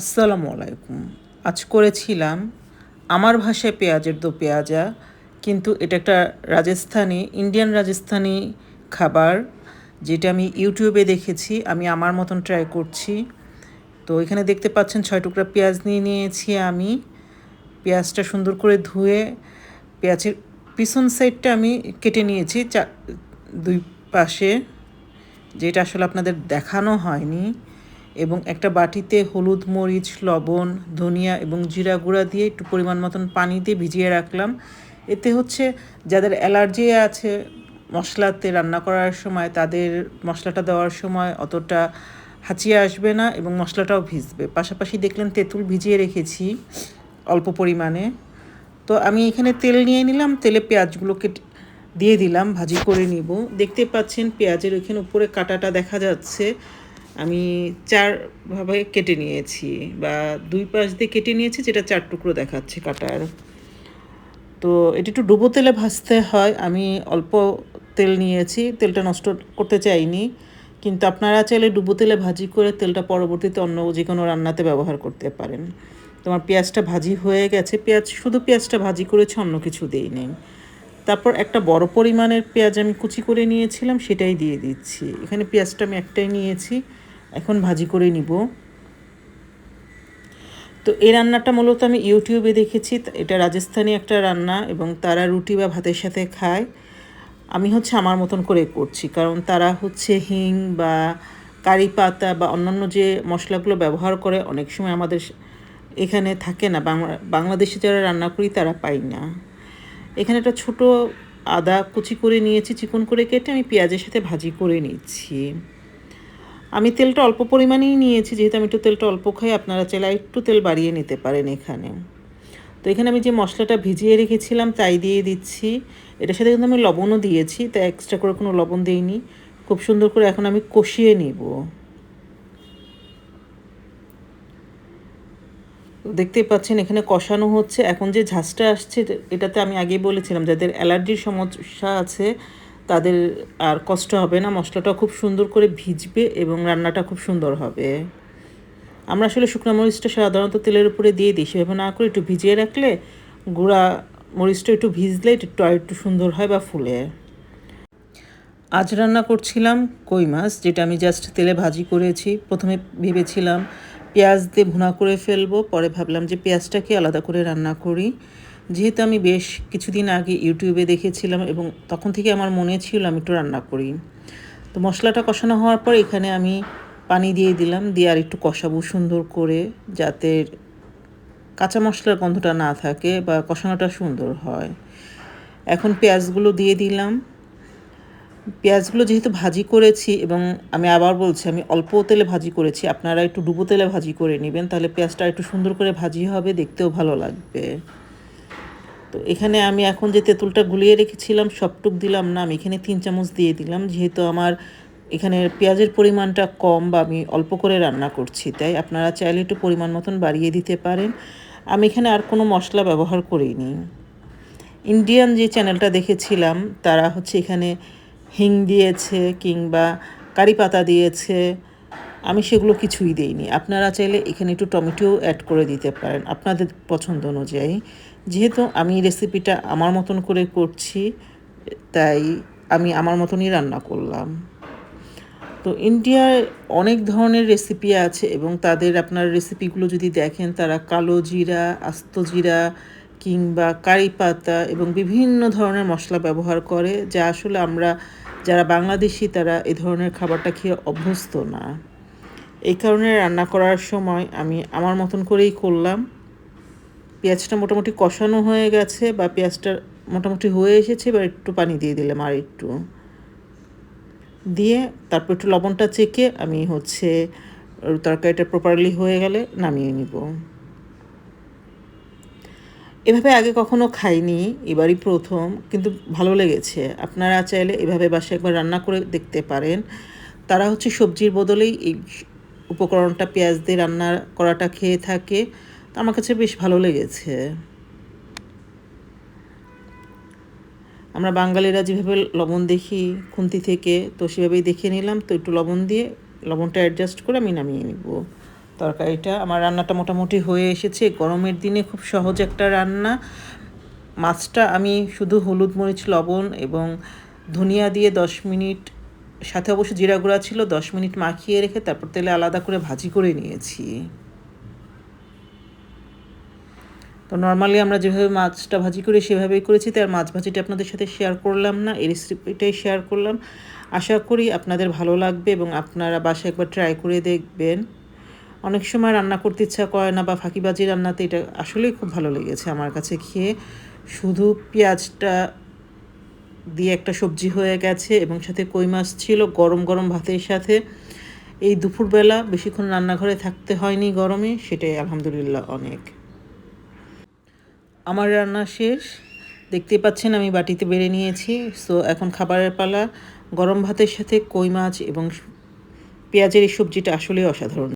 আসসালামু আলাইকুম। আজ করেছিলাম আমার ভাষায় পেঁয়াজের দো পেঁয়াজা, কিন্তু এটা একটা রাজস্থানি ইন্ডিয়ান রাজস্থানি খাবার, যেটা আমি ইউটিউবে দেখেছি, আমি আমার মতন ট্রাই করছি। তো এখানে দেখতে পাচ্ছেন ছয় টুকরা পেঁয়াজ নিয়ে নিয়েছি আমি। পেঁয়াজটা সুন্দর করে ধুয়ে, পেঁয়াজের পিছন সাইডটা আমি কেটে নিয়েছি চা দুই পাশে, যেটা আসলে আপনাদের দেখানো হয়নি। এবং একটা বাটিতে হলুদ, মরিচ, লবণ, ধনিয়া এবং জিরা গুঁড়া দিয়ে একটু পরিমাণ মতন পানি দিয়ে ভিজিয়ে রাখলাম। এতে হচ্ছে যাদের অ্যালার্জি আছে, মশলাতে রান্না করার সময়, তাদের মশলাটা দেওয়ার সময় অতটা হাঁচিয়ে আসবে না এবং মশলাটাও ভিজবে। পাশাপাশি দেখলেন তেঁতুল ভিজিয়ে রেখেছি অল্প পরিমাণে। তো আমি এখানে তেল নিয়ে নিলাম, তেলে পেঁয়াজগুলোকে দিয়ে দিলাম, ভাজি করে নিব। দেখতে পাচ্ছেন পেঁয়াজের ওইখানে উপরে কাটাটা দেখা যাচ্ছে। আমি চারভাবে কেটে নিয়েছি বা দুই পাশ দিয়ে কেটে নিয়েছি যেটা চার টুকরো দেখাচ্ছে কাটার। তো এটি একটু ডুবো তেলে ভাজতে হয়। আমি অল্প তেল নিয়েছি, তেলটা নষ্ট করতে চাইনি। কিন্তু আপনারা চাইলে ডুবো তেলে ভাজি করে তেলটা পরবর্তীতে অন্য যে কোনো রান্নাতে ব্যবহার করতে পারেন। তোমার পেঁয়াজটা ভাজি হয়ে গেছে। পেঁয়াজ, শুধু পেঁয়াজটা ভাজি করেছে, অন্য কিছু দিই নেই। তারপর একটা বড় পরিমাণের পেঁয়াজ আমি কুচি করে নিয়েছিলাম, সেটাই দিয়ে দিচ্ছি। এখানে পেঁয়াজটা আমি একটাই নিয়েছি। এখন ভাজি করে নিব। তো এই রান্নাটা মূলত আমি ইউটিউবে দেখেছি এটা রাজস্থানি একটা রান্না এবং তারা রুটি বা ভাতের সাথে খায়। আমি হচ্ছে আমার মতন করে করছি, কারণ তারা হচ্ছে হিং বা কারি পাতা বা অন্যান্য যে মশলাগুলো ব্যবহার করে অনেক সময় আমাদের এখানে থাকে না বাংলাদেশে যারা রান্না করি তারা পাই না। এখানে একটা ছোট আদা কুচি করে নিয়েছি, চিকন করে কেটে আমি পেঁয়াজের সাথে ভাজি করে নিচ্ছি। আমি তেলটা অল্প পরিমাণেই নিয়েছি, যেহেতু আমি একটু তেলটা অল্প খাই, আপনারা চাইলে একটু তেল বাড়িয়ে নিতে পারেন এখানে। তো এখানে আমি যে মশলাটা ভিজিয়ে রেখেছিলাম, তাই দিয়ে দিচ্ছি। এটার সাথে কিন্তু আমি লবণও দিয়েছি তাই এক্সট্রা করে কোনো লবণ দিইনি। খুব সুন্দর করে এখন আমি কষিয়ে নিব। দেখতেই পাচ্ছেন, এখানে কষানো হচ্ছে। এখন যে ঝাঁসটা আসছে, এটাতে আমি আগেই বলেছিলাম, যাদের অ্যালার্জির সমস্যা আছে তাদের আর কষ্ট হবে না মশলাটা খুব সুন্দর করে ভিজবে এবং রান্নাটা খুব সুন্দর হবে। আমরা আসলে শুকনো মরিচটা সাধারণত তেলের উপরে দিয়ে দিই, সেভাবে না করে একটু ভিজিয়ে রাখলে গুঁড়া মরিচটা একটু ভিজলে একটু একটু সুন্দর হয় বা ফুলে। আজ রান্না করছিলাম কই মাছ, যেটা আমি জাস্ট তেলে ভাজি করেছি। প্রথমে ভেবেছিলাম পেঁয়াজ দিয়ে ভুনা করে ফেলব, পরে ভাবলাম যে পেঁয়াজটাকে আলাদা করে রান্না করি। যেহেতু আমি বেশ কিছুদিন আগে ইউটিউবে দেখেছিলাম এবং তখন থেকে আমার মনে ছিল আমি একটু রান্না করি। তো মশলাটা কষানো হওয়ার পর এখানে আমি পানি দিয়ে দিলাম, দিয়ে আর একটু কষাবো সুন্দর করে যাতে কাঁচা মশলার গন্ধটা না থাকে বা কষানোটা সুন্দর হয়। এখন পেঁয়াজগুলো দিয়ে দিলাম। পেঁয়াজগুলো যেহেতু ভাজি করেছি এবং আমি আবার বলছি, আমি অল্প তেলে ভাজি করেছি, আপনারা একটু ডুবো তেলে ভাজি করে নেবেন, তাহলে পেঁয়াজটা একটু সুন্দর করে ভাজি হবে, দেখতেও ভালো লাগবে। তো এখানে আমি এখন যে তেঁতুলটা গুলিয়ে রেখেছিলাম, সবটুক দিলাম না, আমি এখানে তিন চামচ দিয়ে দিলাম। যেহেতু আমার এখানে পেঁয়াজের পরিমাণটা কম বা আমি অল্প করে রান্না করছি, তাই আপনারা চাইলে একটু পরিমাণ মতন বাড়িয়ে দিতে পারেন। আমি এখানে আর কোনো মশলা ব্যবহার করিনি। ইন্ডিয়ান যে চ্যানেলটা দেখেছিলাম, তারা হচ্ছে এখানে হিং দিয়েছে কিংবা কারি পাতা দিয়েছে। আমি সেগুলো কিছুই দিইনি। আপনারা চাইলে এখানে একটু টমেটো অ্যাড করে দিতে পারেন, আপনাদের পছন্দ অনুযায়ী। যেহেতু আমি রেসিপিটা আমার মতন করে করছি, তাই আমি আমার মতনই রান্না করলাম। তো ইন্ডিয়ায় অনেক ধরনের রেসিপি আছে এবং তাদের আপনার রেসিপিগুলো যদি দেখেন, তারা কালো জিরা, আস্ত জিরা কিংবা কারি পাতা এবং বিভিন্ন ধরনের মশলা ব্যবহার করে, যা আসলে আমরা যারা বাংলাদেশি, তারা এ ধরনের খাবারটা খেয়ে অভ্যস্ত না। এই কারণে রান্না করার সময় আমি আমার মতন করেই করলাম। পেঁয়াজটা মোটামুটি কষানো হয়ে গেছে বা পেঁয়াজটা মোটামুটি হয়ে এসেছে, এবার একটু পানি দিয়ে দিলাম আর একটু। দিয়ে তারপর একটু লবণটা চেকে আমি হচ্ছে তরকারিটা প্রপারলি হয়ে গেলে নামিয়ে নিব। এভাবে আগে কখনো খাইনি, এবারই প্রথম, কিন্তু ভালো লেগেছে। আপনারা চাইলে এভাবে বাসায় একবার রান্না করে দেখতে পারেন। তারা হচ্ছে সবজির বদলেই এই উপকরণটা পেঁয়াজ দিয়ে রান্না করাটা খেয়ে থাকে। আমার কাছে বেশ ভালো লেগেছে। আমরা বাঙালিরা যেভাবে লবণ দেখি, খুন্তি থেকে, তো সেভাবেই দেখে নিলাম। তো একটু লবণ দিয়ে, লবণটা অ্যাডজাস্ট করে আমি নামিয়ে নিব। তরকারিটা, আমার রান্নাটা মোটামুটি হয়ে এসেছে। গরমের দিনে খুব সহজ একটা রান্না। মাছটা আমি শুধু হলুদ মরিচ, লবণ এবং ধনিয়া দিয়ে দশ মিনিট, সাথে অবশ্য জিরা গুঁড়া ছিল, দশ মিনিট মাখিয়ে রেখে তারপর তেলে আলাদা করে ভাজি করে নিয়েছি। তো নর্মালি আমরা যেভাবে মাছটা ভাজি করি, সেভাবেই করেছি। তার মাছ ভাজিটা আপনাদের সাথে শেয়ার করলাম না, এই রেসিপিটাই শেয়ার করলাম। আশা করি আপনাদের ভালো লাগবে এবং আপনারা বাসায় একবার ট্রাই করে দেখবেন। অনেক সময় রান্না করতে ইচ্ছা করে না বা ফাঁকিবাজি রান্নাতে এটা আসলেই খুব ভালো লেগেছে আমার কাছে খেয়ে। শুধু পেঁয়াজটা দিয়ে একটা সবজি হয়ে গেছে এবং সাথে কই মাছ ছিল গরম গরম ভাতের সাথে। এই দুপুরবেলা বেশিক্ষণ রান্নাঘরে থাকতে হয়নি গরমে, সেটাই আলহামদুলিল্লাহ অনেক। আমার রান্না শেষ। দেখতে পাচ্ছেন আমি বাটিতে বেড়ে নিয়েছি। সো এখন খাবারের পালা। গরম ভাতের সাথে কই মাছ এবং পেঁয়াজের এই সবজিটা আসলেই অসাধারণ।